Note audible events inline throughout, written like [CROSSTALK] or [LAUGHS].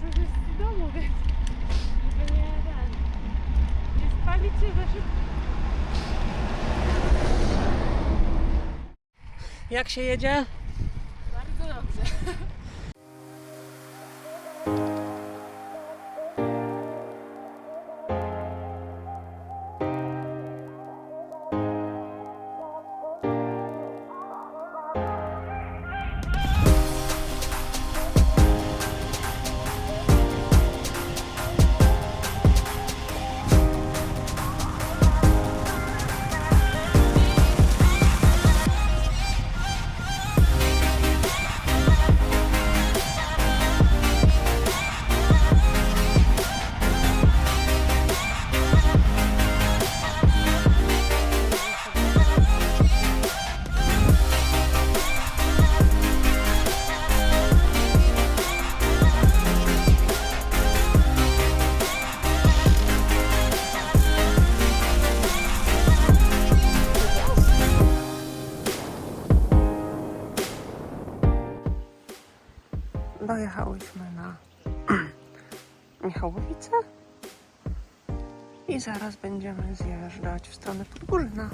żeby, żeby nie, ten, nie spalić się za szybko. Jak się jedzie? Bardzo dobrze. [LAUGHS] i zaraz będziemy zjeżdżać w stronę Podgórna.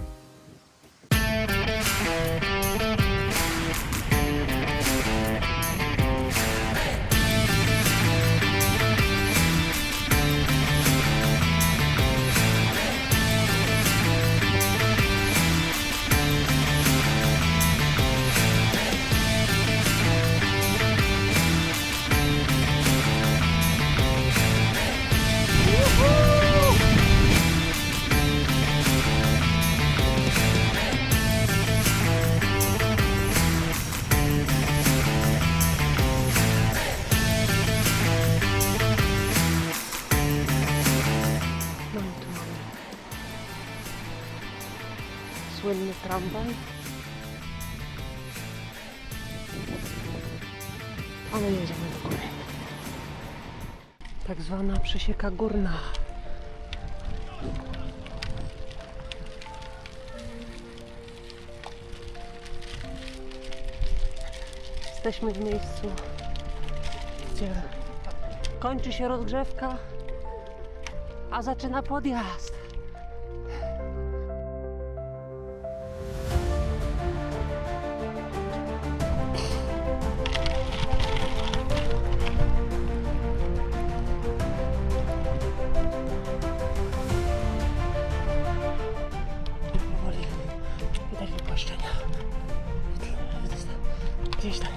Słynny tramwaj. Ale jedziemy do góry. Tak zwana przesieka górna. Jesteśmy w miejscu, gdzie kończy się rozgrzewka, a zaczyna podjazd. でした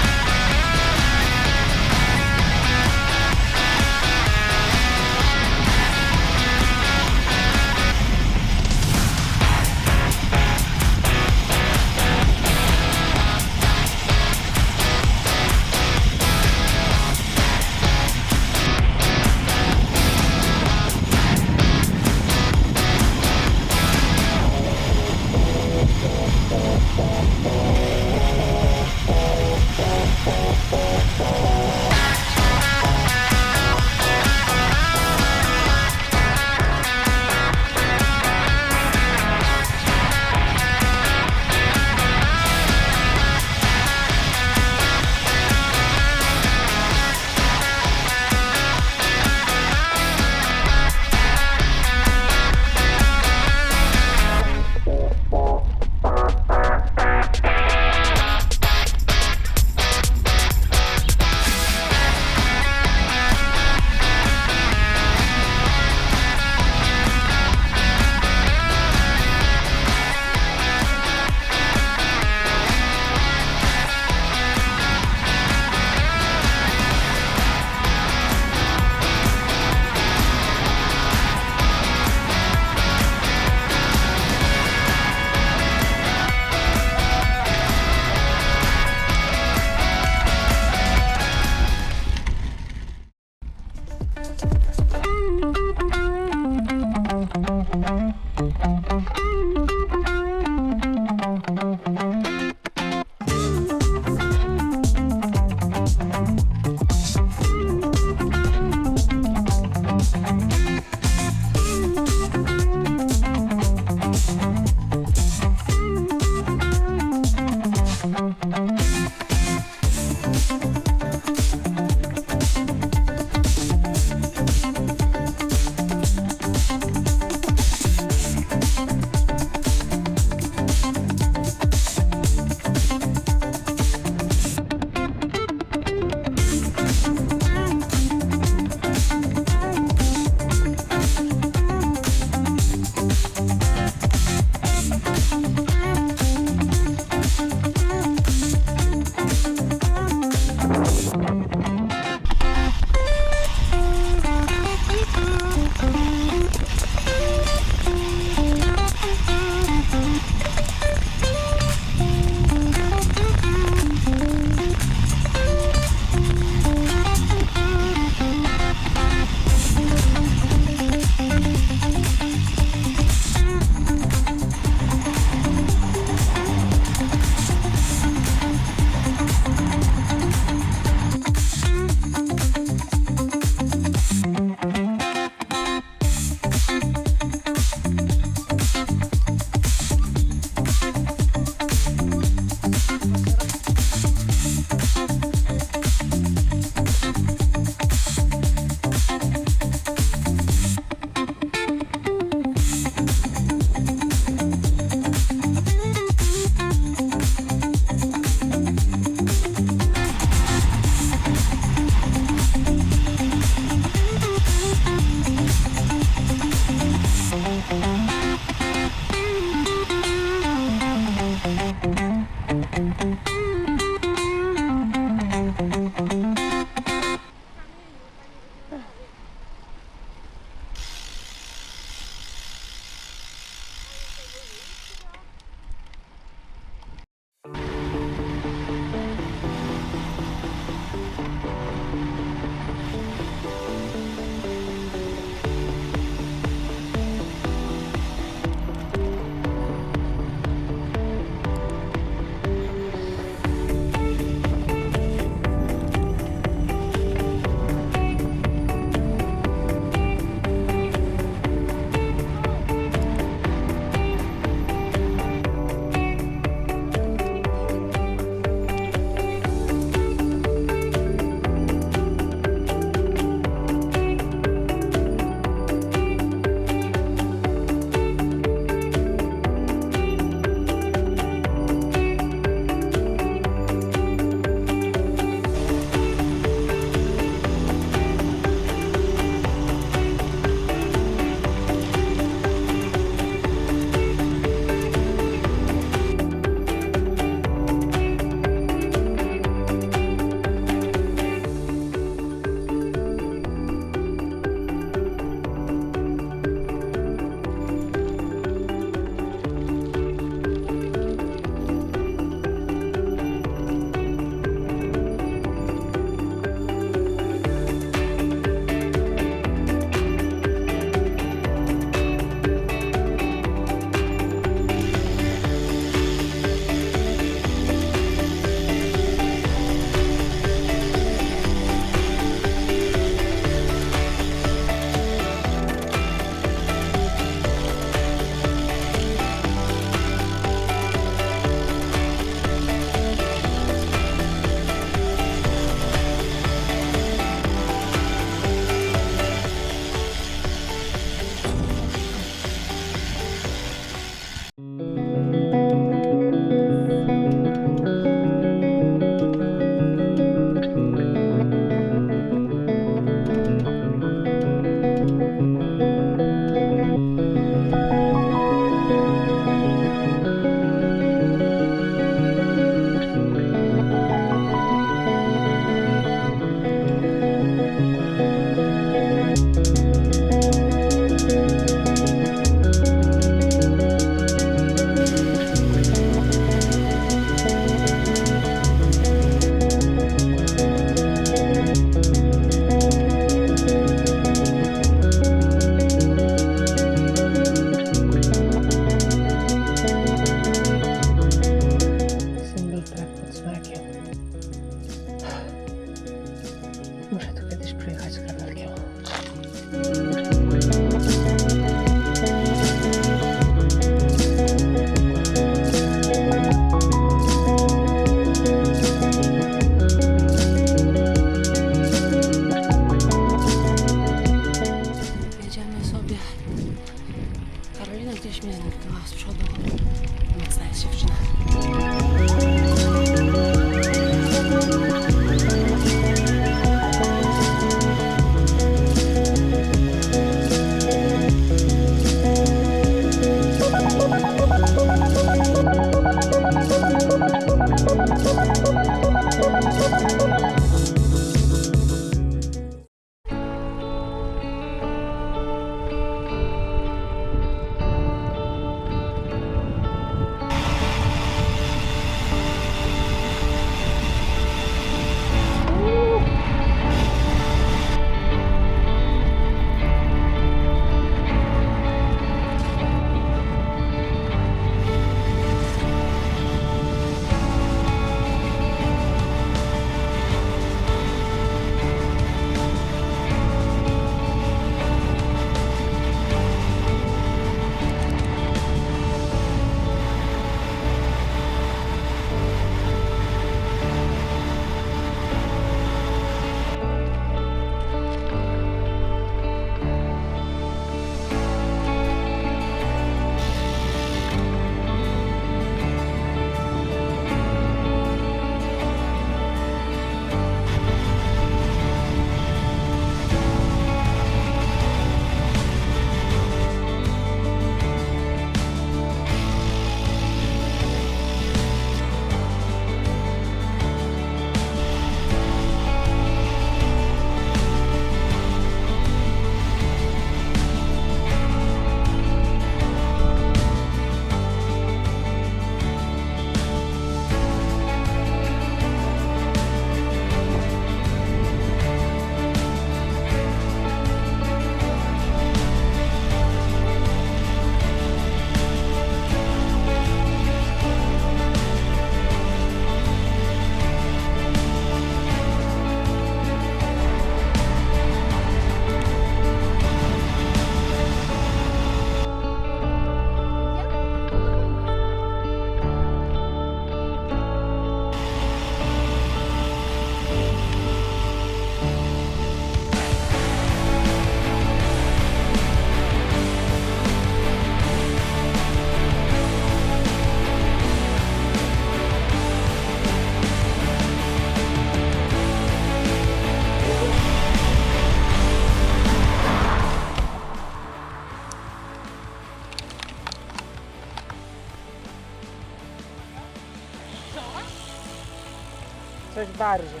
tarde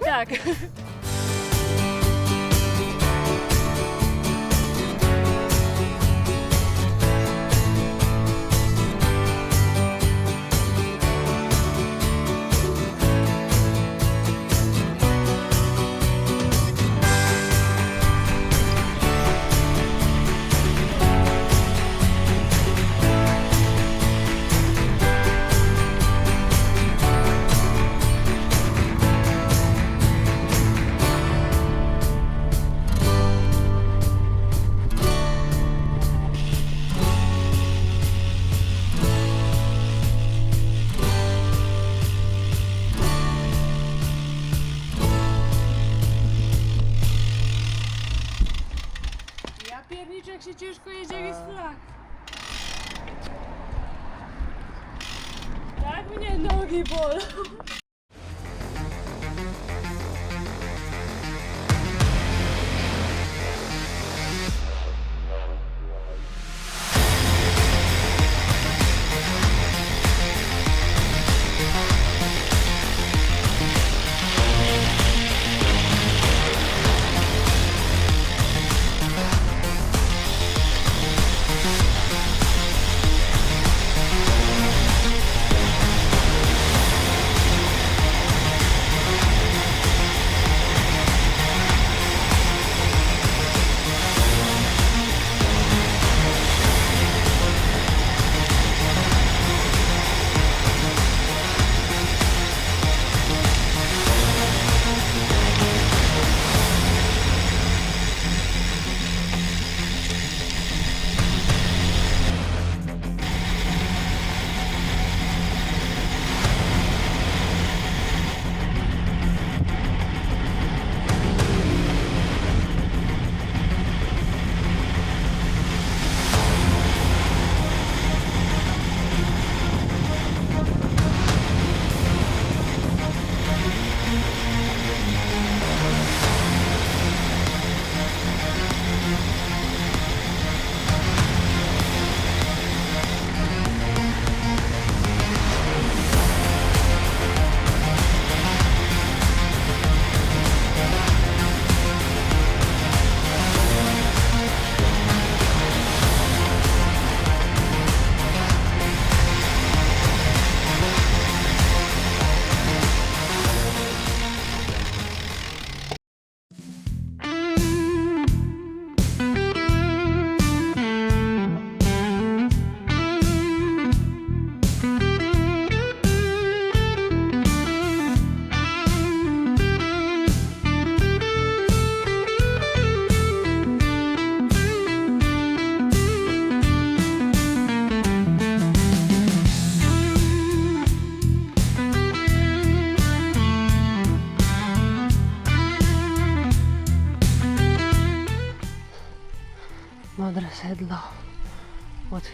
Tak. [LAUGHS]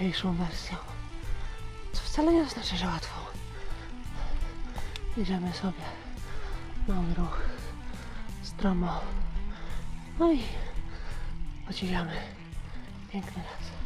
Łatwiejszą wersją. Co wcale nie oznacza, że łatwo. Idziemy sobie. Mały ruch. Stromo. No i podziwiamy piękny las.